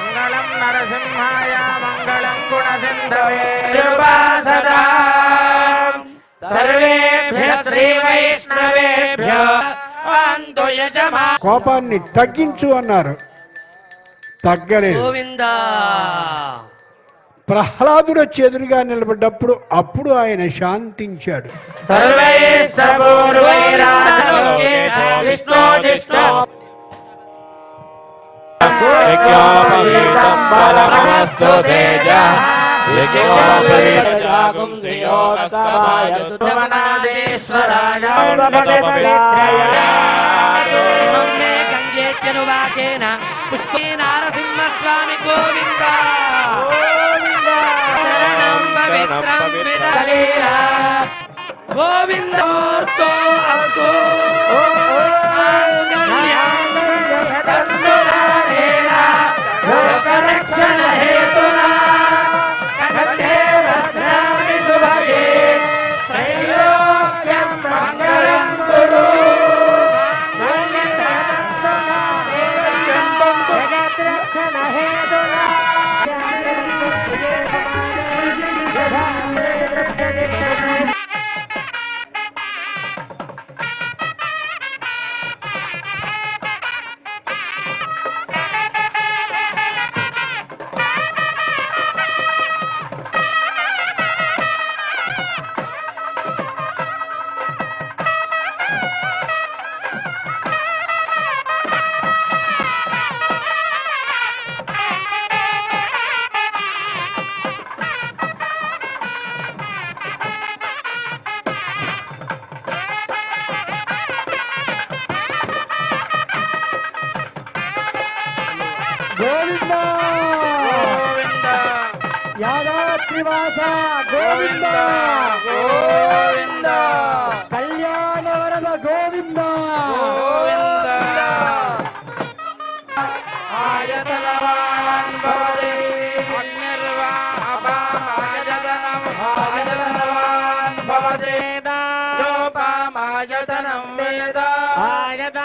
నరసింహాయ మంగళం గుణసింధవే సదా. సర్వేభ్య శ్రీ వైష్ణవేభ్య కోపాన్ని తగ్గించు అన్నారు. తగ్గలేదు. గోవింద. ప్రహ్లాదుడు వచ్చి ఎదురుగా నిలబడ్డప్పుడు అప్పుడు ఆయన శాంతించాడు. విష్ణు యజ్ఞోపవీతం బలమస్తు తేజ మే గంగేత్యనువాకేన పుష్పే నారసింహస్వామి గోవింద శరణం పవిత్రం విదలీలా గోవిందోర్తో கோவிந்தா! கோவிந்தா! யாதாத்ரிவாச கோவிந்தா! கோவிந்தா! கல்யாண வரத கோவிந்தா! கோவிந்தா! ஆயதனவான் பவதி அக்னிர்வா அபாம் ஆயதனம் ஆயதனவான் பவதி. ரூபாம் ஆயதனம் வேத. ஆயத